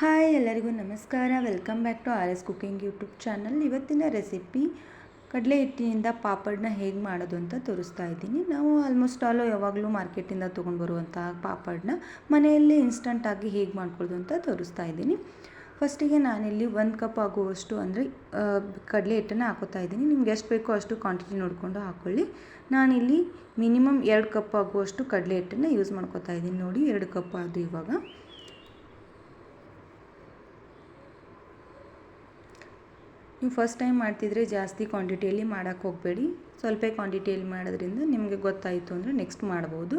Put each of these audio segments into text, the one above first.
Hi ಎಲ್ಲರಿಗೂ ನಮಸ್ಕಾರ. Welcome back to R S cooking YouTube channel. ಇವತ್ತಿನ ರೆಸಿಪಿ ಕಡಲೆ ಹಿಟ್ಟಿನಿಂದ ಪಾಪಡ್ನ ಹೇಗೆ ಮಾಡೋದು ಅಂತ ತೋರಿಸ್ತಾ ಇದ್ದೀನಿ. ನಾವು ಆಲ್ಮೋಸ್ಟ್ ಆಲು ಯಾವಾಗಲೂ ಮಾರ್ಕೆಟಿಂದ ತೊಗೊಂಡು ಬರುವಂತಹ ಪಾಪಡ್ನ ಮನೆಯಲ್ಲೇ ಇನ್ಸ್ಟಂಟಾಗಿ ಹೇಗೆ ಮಾಡ್ಕೊಳ್ಳೋದು ಅಂತ ತೋರಿಸ್ತಾ ಇದ್ದೀನಿ. ಫಸ್ಟಿಗೆ ನಾನಿಲ್ಲಿ ಒಂದು ಕಪ್ ಆಗುವಷ್ಟು ಅಂದರೆ ಕಡಲೆ ಹಿಟ್ಟನ್ನು ಹಾಕೋತಾ ಇದ್ದೀನಿ. ನಿಮ್ಗೆ ಎಷ್ಟು ಬೇಕೋ ಅಷ್ಟು ಕ್ವಾಂಟಿಟಿ ನೋಡಿಕೊಂಡು ಹಾಕ್ಕೊಳ್ಳಿ ನಾನಿಲ್ಲಿ ಮಿನಿಮಮ್ ಎರಡು ಕಪ್ ಆಗುವಷ್ಟು ಕಡಲೆ ಹಿಟ್ಟನ್ನು ಯೂಸ್ ಮಾಡ್ಕೋತಾ ಇದ್ದೀನಿ. ನೋಡಿ, ಎರಡು ಕಪ್ ಅದು ಇವಾಗ. ನೀವು ಫಸ್ಟ್ ಟೈಮ್ ಮಾಡ್ತಿದ್ರೆ ಜಾಸ್ತಿ ಕ್ವಾಂಟಿಟಿಯಲ್ಲಿ ಮಾಡೋಕ್ಕೆ ಹೋಗಬೇಡಿ. ಸ್ವಲ್ಪ ಕ್ವಾಂಟಿಟಿಯಲ್ಲಿ ಮಾಡೋದ್ರಿಂದ ನಿಮಗೆ ಗೊತ್ತಾಯಿತು ಅಂದರೆ ನೆಕ್ಸ್ಟ್ ಮಾಡ್ಬೋದು.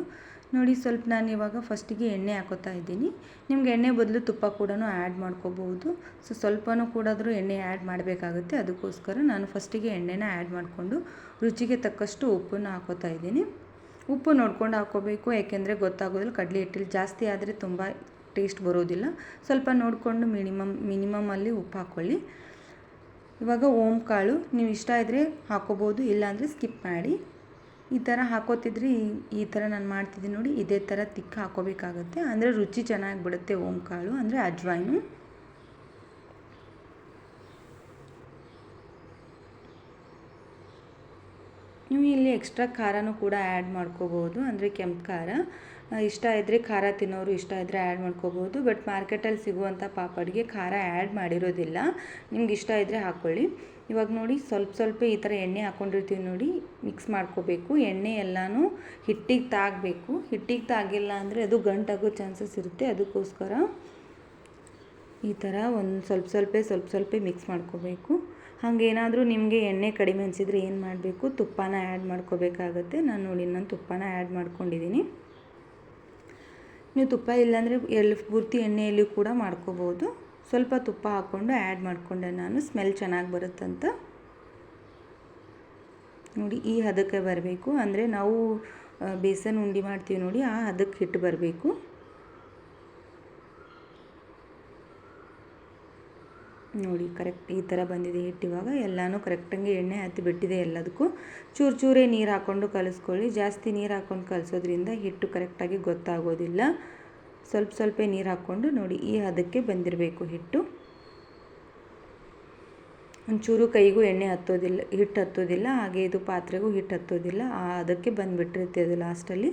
ನೋಡಿ ಸ್ವಲ್ಪ ನಾನು ಇವಾಗ ಫಸ್ಟಿಗೆ ಎಣ್ಣೆ ಹಾಕೋತಾ ಇದ್ದೀನಿ. ನಿಮ್ಗೆ ಎಣ್ಣೆ ಬದಲು ತುಪ್ಪ ಕೂಡ ಆ್ಯಡ್ ಮಾಡ್ಕೋಬೋದು ಸೊ ಸ್ವಲ್ಪನೂ ಕೂಡ ಎಣ್ಣೆ ಆ್ಯಡ್ ಮಾಡಬೇಕಾಗುತ್ತೆ. ಅದಕ್ಕೋಸ್ಕರ ನಾನು ಫಸ್ಟಿಗೆ ಎಣ್ಣೆನ ಆ್ಯಡ್ ಮಾಡಿಕೊಂಡು ರುಚಿಗೆ ತಕ್ಕಷ್ಟು ಉಪ್ಪನ್ನು ಹಾಕೋತಾ ಇದ್ದೀನಿ. ಉಪ್ಪು ನೋಡ್ಕೊಂಡು ಹಾಕೋಬೇಕು ಯಾಕೆಂದರೆ ಗೊತ್ತಾಗೋದಿಲ್ಲ. ಕಡಲೆ ಹಿಟ್ಟಲ್ಲಿ ಜಾಸ್ತಿ ಆದರೆ ತುಂಬ ಟೇಸ್ಟ್ ಬರೋದಿಲ್ಲ. ಸ್ವಲ್ಪ ನೋಡಿಕೊಂಡು ಮಿನಿಮಮ್ ಮಿನಿಮಮಲ್ಲಿ ಉಪ್ಪು ಹಾಕ್ಕೊಳ್ಳಿ ಇವಾಗ ಓಮ್ ಕಾಳು, ನೀವು ಇಷ್ಟ ಇದ್ದರೆ ಹಾಕೋಬೋದು ಇಲ್ಲಾಂದರೆ ಸ್ಕಿಪ್ ಮಾಡಿ. ಈ ಥರ ಹಾಕೋತಿದ್ರೆ ಈ ಥರ ನಾನು ಮಾಡ್ತಿದ್ದೀನಿ ನೋಡಿ, ಇದೇ ಥರ ತಿಕ್ಕ ಹಾಕೋಬೇಕಾಗತ್ತೆ. ಅಂದರೆ ರುಚಿ ಚೆನ್ನಾಗಿ ಬಿಡುತ್ತೆ ಓಮ್ ಕಾಳು, ಅಂದರೆ ಅಜ್ವಾಯ್ನು. ನೀವು ಇಲ್ಲಿ ಎಕ್ಸ್ಟ್ರಾ ಖಾರನೂ ಕೂಡ ಆ್ಯಡ್ ಮಾಡ್ಕೋಬೋದು, ಅಂದರೆ ಕೆಂಪು ಖಾರ. ಇಷ್ಟ ಇದ್ದರೆ ಖಾರ ತಿನ್ನೋರು ಇಷ್ಟ ಇದ್ದರೆ ಆ್ಯಡ್ ಮಾಡ್ಕೋಬೋದು. ಬಟ್ ಮಾರ್ಕೆಟಲ್ಲಿ ಸಿಗುವಂಥ ಪಾಪಡ್ಗೆ ಖಾರ ಆ್ಯಡ್ ಮಾಡಿರೋದಿಲ್ಲ. ನಿಮ್ಗೆ ಇಷ್ಟ ಇದ್ದರೆ ಹಾಕ್ಕೊಳ್ಳಿ ಇವಾಗ ನೋಡಿ ಸ್ವಲ್ಪ ಸ್ವಲ್ಪ ಈ ಥರ ಎಣ್ಣೆ ಹಾಕ್ಕೊಂಡಿರ್ತೀವಿ ನೋಡಿ ಮಿಕ್ಸ್ ಮಾಡ್ಕೋಬೇಕು. ಎಣ್ಣೆ ಎಲ್ಲನೂ ಹಿಟ್ಟಿಗೆ ತಾಗಬೇಕು. ಹಿಟ್ಟಿಗೆ ತಾಗಿಲ್ಲ ಅಂದರೆ ಅದು ಗಂಟಾಗೋ ಚಾನ್ಸಸ್ ಇರುತ್ತೆ. ಅದಕ್ಕೋಸ್ಕರ ಈ ಥರ ಒಂದು ಸ್ವಲ್ಪ ಸ್ವಲ್ಪ ಸ್ವಲ್ಪ ಸ್ವಲ್ಪ ಮಿಕ್ಸ್ ಮಾಡ್ಕೋಬೇಕು. ಹಾಗೇನಾದರೂ ನಿಮಗೆ ಎಣ್ಣೆ ಕಡಿಮೆ ಅನಿಸಿದರೆ ಏನು ಮಾಡಬೇಕು? ತುಪ್ಪನ ಆ್ಯಡ್ ಮಾಡ್ಕೋಬೇಕಾಗತ್ತೆ. ನಾನು ನೋಡಿ ನಾನು ತುಪ್ಪನ ಆ್ಯಡ್ ಮಾಡ್ಕೊಂಡಿದ್ದೀನಿ ನೀವು ತುಪ್ಪ ಇಲ್ಲಾಂದರೆ ಎಲ್ಲಿ ಪೂರ್ತಿ ಎಣ್ಣೆಯಲ್ಲಿ ಕೂಡ ಮಾಡ್ಕೋಬೋದು. ಸ್ವಲ್ಪ ತುಪ್ಪ ಹಾಕ್ಕೊಂಡು ಆ್ಯಡ್ ಮಾಡಿಕೊಂಡೆ ನಾನು. ಸ್ಮೆಲ್ ಚೆನ್ನಾಗಿ ಬರುತ್ತಂತ. ನೋಡಿ, ಈ ಹದಕ್ಕೆ ಬರಬೇಕು. ಅಂದರೆ ನಾವು ಬೇಸನ್ ಉಂಡೆ ಮಾಡ್ತೀವಿ ನೋಡಿ, ಆ ಹದಕ್ಕೆ ಹಿಟ್ಟು ಬರಬೇಕು. ನೋಡಿ ಕರೆಕ್ಟ್ ಈ ಥರ ಬಂದಿದೆ ಹಿಟ್ಟು ಇವಾಗ ಎಲ್ಲನೂ ಕರೆಕ್ಟಾಗಿ ಎಣ್ಣೆ ಹತ್ತಿ ಬಿಟ್ಟಿದೆ ಎಲ್ಲದಕ್ಕೂ. ಚೂರು ಚೂರೇ ನೀರು ಹಾಕ್ಕೊಂಡು ಕಲಿಸ್ಕೊಳ್ಳಿ. ಜಾಸ್ತಿ ನೀರು ಹಾಕ್ಕೊಂಡು ಕಲಿಸೋದ್ರಿಂದ ಹಿಟ್ಟು ಕರೆಕ್ಟಾಗಿ ಗೊತ್ತಾಗೋದಿಲ್ಲ. ಸ್ವಲ್ಪ ಸ್ವಲ್ಪ ನೀರು ಹಾಕ್ಕೊಂಡು ನೋಡಿ, ಈ ಹದಕ್ಕೆ ಬಂದಿರಬೇಕು ಹಿಟ್ಟು. ಒಂಚೂರು ಕೈಗೂ ಎಣ್ಣೆ ಹತ್ತೋದಿಲ್ಲ, ಹಿಟ್ಟು ಹತ್ತೋದಿಲ್ಲ, ಹಾಗೆ ಇದು ಪಾತ್ರೆಗೂ ಹಿಟ್ಟು ಹತ್ತೋದಿಲ್ಲ. ಆ ಅದಕ್ಕೆ ಬಂದುಬಿಟ್ಟಿರುತ್ತೆ ಅದು ಲಾಸ್ಟಲ್ಲಿ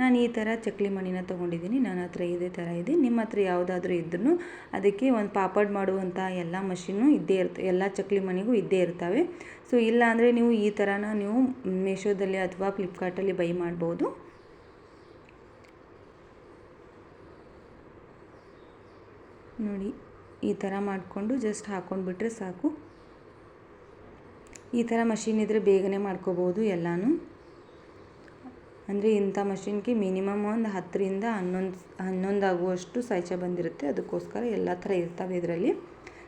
ನಾನು ಈ ಥರ ಚಕ್ಲಿ ಮಣ್ಣಿನ ತೊಗೊಂಡಿದ್ದೀನಿ, ನನ್ನ ಹತ್ರ ಇದೇ ಥರ ಇದೆ. ನಿಮ್ಮ ಹತ್ರ ಯಾವುದಾದ್ರೂ ಇದ್ರೂ ಅದಕ್ಕೆ ಒಂದು ಪಾಪಡ್ ಮಾಡುವಂಥ ಎಲ್ಲ ಮಷಿನ್ನು ಇದ್ದೇ ಇರ್ತ, ಎಲ್ಲ ಚಕ್ಲಿ ಮಣಿಗೂ ಇದ್ದೇ ಇರ್ತವೆ. ಸೊ, ಇಲ್ಲ ಅಂದರೆ ನೀವು ಈ ಥರನ ನೀವು ಮೀಶೋದಲ್ಲಿ ಅಥವಾ ಫ್ಲಿಪ್ಕಾರ್ಟಲ್ಲಿ ಬೈ ಮಾಡ್ಬೋದು. ನೋಡಿ, ಈ ಥರ ಮಾಡಿಕೊಂಡು ಜಸ್ಟ್ ಹಾಕ್ಕೊಂಡ್ಬಿಟ್ರೆ ಸಾಕು. ಈ ಥರ ಮಷಿನ್ ಇದ್ದರೆ ಬೇಗನೆ ಮಾಡ್ಕೋಬೋದು ಎಲ್ಲನೂ. ಅಂದರೆ ಇಂಥ ಮಷಿನ್ಗೆ ಮಿನಿಮಮ್ ಒಂದು ಹತ್ತರಿಂದ ಹನ್ನೊಂದು ಹನ್ನೊಂದು ಆಗುವಷ್ಟು ಸೈಚ ಬಂದಿರುತ್ತೆ. ಅದಕ್ಕೋಸ್ಕರ ಎಲ್ಲ ಥರ ಇರ್ತವೆ ಇದರಲ್ಲಿ.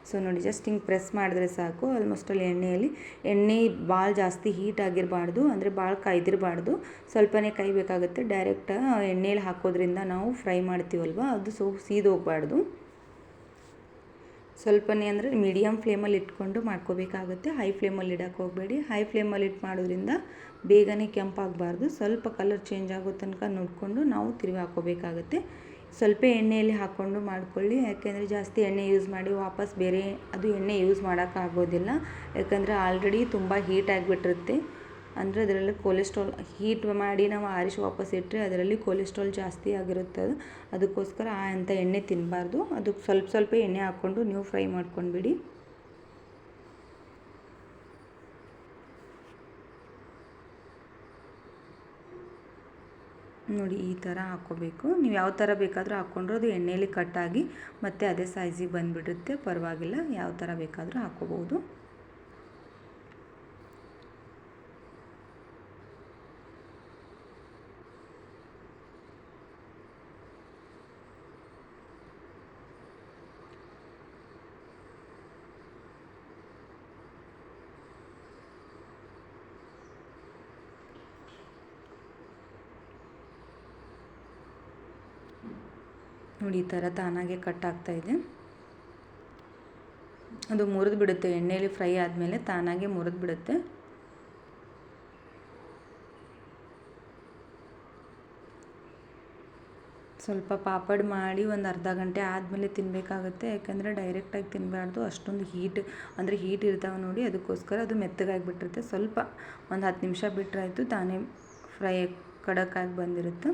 ಸೊ ನೋಡಿ ಜಸ್ಟ್ ಹಿಂಗೆ ಪ್ರೆಸ್ ಮಾಡಿದ್ರೆ ಸಾಕು. ಆಲ್ಮೋಸ್ಟ್ ಅಲ್ಲಿ ಎಣ್ಣೆಯಲ್ಲಿ, ಎಣ್ಣೆ ಭಾಳ ಜಾಸ್ತಿ ಹೀಟ್ ಆಗಿರಬಾರ್ದು, ಅಂದರೆ ಭಾಳ ಕಾಯ್ದಿರಬಾರ್ದು. ಸ್ವಲ್ಪನೇ ಕಾಯಬೇಕಾಗುತ್ತೆ. ಡೈರೆಕ್ಟ್ ಎಣ್ಣೆಯಲ್ಲಿ ಹಾಕೋದ್ರಿಂದ ನಾವು ಫ್ರೈ ಮಾಡ್ತೀವಲ್ವ? ಅದು ಸೊ ಸೀದೋಗಬಾರ್ದು. ಸ್ವಲ್ಪನೇ ಅಂದರೆ ಮೀಡಿಯಮ್ ಫ್ಲೇಮಲ್ಲಿ ಇಟ್ಕೊಂಡು ಮಾಡ್ಕೋಬೇಕಾಗುತ್ತೆ. ಹೈ ಫ್ಲೇಮಲ್ಲಿ ಇಡಕ್ಕೆ ಹೋಗಬೇಡಿ. ಹೈ ಫ್ಲೇಮಲ್ಲಿ ಇಟ್ಟು ಮಾಡೋದ್ರಿಂದ ಬೇಗನೆ ಕೆಂಪಾಗಬಾರ್ದು. ಸ್ವಲ್ಪ ಕಲರ್ ಚೇಂಜ್ ಆಗೋ ತನಕ ನೋಡಿಕೊಂಡು ನಾವು ತಿರುಗಿ ಹಾಕೋಬೇಕಾಗುತ್ತೆ. ಸ್ವಲ್ಪ ಎಣ್ಣೆಯಲ್ಲಿ ಹಾಕ್ಕೊಂಡು ಮಾಡ್ಕೊಳ್ಳಿ. ಯಾಕೆಂದರೆ ಜಾಸ್ತಿ ಎಣ್ಣೆ ಯೂಸ್ ಮಾಡಿ ವಾಪಸ್ ಬೇರೆ, ಅದು ಎಣ್ಣೆ ಯೂಸ್ ಮಾಡೋಕ್ಕಾಗೋದಿಲ್ಲ ಯಾಕಂದರೆ ಆಲ್ರೆಡಿ ತುಂಬ ಹೀಟ್ ಆಗಿಬಿಟ್ಟಿರುತ್ತೆ. ಅಂದರೆ ಅದರಲ್ಲಿ ಕೊಲೆಸ್ಟ್ರಾಲ್ ಹೀಟ್ ಮಾಡಿ ನಾವು ಆರಿಸಿ ವಾಪಸ್ ಇಟ್ಟರೆ ಅದರಲ್ಲಿ ಕೊಲೆಸ್ಟ್ರಾಲ್ ಜಾಸ್ತಿ ಆಗಿರುತ್ತೆ ಅದು. ಅದಕ್ಕೋಸ್ಕರ ಆ ಅಂಥ ಎಣ್ಣೆ ತಿನ್ನಬಾರ್ದು ಅದಕ್ಕೆ ಸ್ವಲ್ಪ ಸ್ವಲ್ಪ ಎಣ್ಣೆ ಹಾಕ್ಕೊಂಡು ನೀವು ಫ್ರೈ ಮಾಡ್ಕೊಂಡ್ಬಿಡಿ. ನೋಡಿ ಈ ಥರ ಹಾಕ್ಕೋಬೇಕು. ನೀವು ಯಾವ ಥರ ಬೇಕಾದರೂ ಹಾಕ್ಕೊಂಡ್ರೆ ಅದು ಎಣ್ಣೆಯಲ್ಲಿ ಕಟ್ಟಾಗಿ ಮತ್ತು ಅದೇ ಸೈಜಿಗೆ ಬಂದುಬಿಡುತ್ತೆ. ಪರವಾಗಿಲ್ಲ. ಯಾವ ಥರ ಬೇಕಾದರೂ ಹಾಕ್ಕೋಬೋದು. ನೋಡಿ, ಈ ಥರ ತಾನಾಗೆ ಕಟ್ ಆಗ್ತಾ ಇದೆ. ಅದು ಮುರಿದು ಬಿಡುತ್ತೆ. ಎಣ್ಣೆಯಲ್ಲಿ ಫ್ರೈ ಆದಮೇಲೆ ತಾನಾಗೆ ಮುರಿದು ಬಿಡುತ್ತೆ. ಸ್ವಲ್ಪ ಪಾಪಡ್ ಮಾಡಿ ಒಂದು ಅರ್ಧ ಗಂಟೆ ಆದಮೇಲೆ ತಿನ್ನಬೇಕಾಗುತ್ತೆ ಯಾಕೆಂದರೆ ಡೈರೆಕ್ಟಾಗಿ ತಿನ್ನಬಾರ್ದು ಅಷ್ಟೊಂದು ಹೀಟ್ ಅಂದರೆ ಹೀಟ್ ಇರ್ತಾವೆ ನೋಡಿ, ಅದಕ್ಕೋಸ್ಕರ ಅದು ಮೆತ್ತಗಾಗಿಬಿಟ್ಟಿರುತ್ತೆ. ಸ್ವಲ್ಪ ಒಂದು ಹತ್ತು ನಿಮಿಷ ಬಿಟ್ಟರಾಯ್ತು ತಾನೇ ಫ್ರೈ ಕಡಕ್ಕಾಗಿ ಬಂದಿರುತ್ತೆ.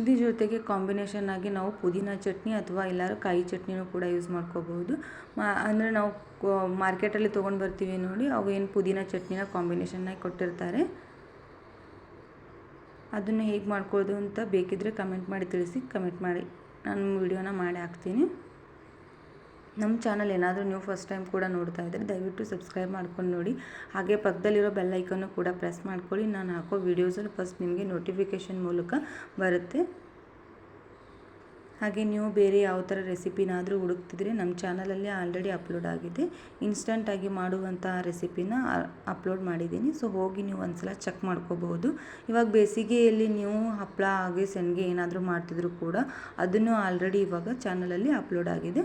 ಇದ್ರ ಜೊತೆಗೆ ಕಾಂಬಿನೇಷನ್ ಆಗಿ ನಾವು ಪುದೀನ ಚಟ್ನಿ ಅಥವಾ ಎಲ್ಲರೂ ಕಾಯಿ ಚಟ್ನಿನೂ ಕೂಡ ಯೂಸ್ ಮಾಡ್ಕೋಬಹುದು. ಅಂದರೆ ನಾವು ಮಾರ್ಕೆಟಲ್ಲಿ ತೊಗೊಂಡು ಬರ್ತೀವಿ ನೋಡಿ, ಅವು ಏನು ಪುದೀನ ಚಟ್ನಿನ ಕಾಂಬಿನೇಷನ್ನಾಗಿ ಕೊಟ್ಟಿರ್ತಾರೆ. ಅದನ್ನು ಹೇಗೆ ಮಾಡ್ಕೊಳ್ಳೋದು ಅಂತ ಬೇಕಿದ್ದರೆ ಕಮೆಂಟ್ ಮಾಡಿ ತಿಳಿಸಿ ಕಮೆಂಟ್ ಮಾಡಿ. ನಾನು ವಿಡಿಯೋನ ಮಾಡಿ ಹಾಕ್ತೀನಿ. ನಮ್ಮ ಚಾನಲ್ ಏನಾದರೂ ನೀವು ಫಸ್ಟ್ ಟೈಮ್ ಕೂಡ ನೋಡ್ತಾ ಇದ್ದರೆ ದಯವಿಟ್ಟು ಸಬ್ಸ್ಕ್ರೈಬ್ ಮಾಡ್ಕೊಂಡು ನೋಡಿ. ಹಾಗೆ ಪಕ್ಕದಲ್ಲಿರೋ ಬೆಲ್ ಐಕನ್ನು ಕೂಡ ಪ್ರೆಸ್ ಮಾಡ್ಕೊಳ್ಳಿ. ನಾನು ಹಾಕೋ ವೀಡಿಯೋಸಲ್ಲಿ ಫಸ್ಟ್ ನಿಮಗೆ ನೋಟಿಫಿಕೇಷನ್ ಮೂಲಕ ಬರುತ್ತೆ. ಹಾಗೆ ನೀವು ಬೇರೆ ಯಾವ ಥರ ರೆಸಿಪಿನಾದರೂ ಹುಡುಕ್ತಿದ್ರೆ ನಮ್ಮ ಚಾನಲಲ್ಲಿ ಆಲ್ರೆಡಿ ಅಪ್ಲೋಡ್ ಆಗಿದೆ. ಇನ್ಸ್ಟಂಟಾಗಿ ಮಾಡುವಂಥ ರೆಸಿಪಿನ ಅಪ್ಲೋಡ್ ಮಾಡಿದ್ದೀನಿ. ಸೊ ಹೋಗಿ ನೀವು ಒಂದ್ಸಲ ಚೆಕ್ ಮಾಡ್ಕೋಬಹುದು. ಇವಾಗ ಬೇಸಿಗೆಯಲ್ಲಿ ನೀವು ಹಪ್ಪಳ ಹಾಗೆ ಸೆಣ್ಗೆ ಏನಾದರೂ ಮಾಡ್ತಿದ್ರು ಕೂಡ ಅದನ್ನು ಆಲ್ರೆಡಿ ಇವಾಗ ಚಾನಲಲ್ಲಿ ಅಪ್ಲೋಡ್ ಆಗಿದೆ.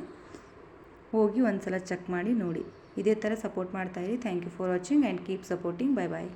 ಹೋಗಿ ಒಂದು ಸಲ ಚೆಕ್ ಮಾಡಿ ನೋಡಿ. ಇದೇ ಥರ support ಮಾಡ್ತಾಯಿರಿ thank you for watching and keep supporting bye bye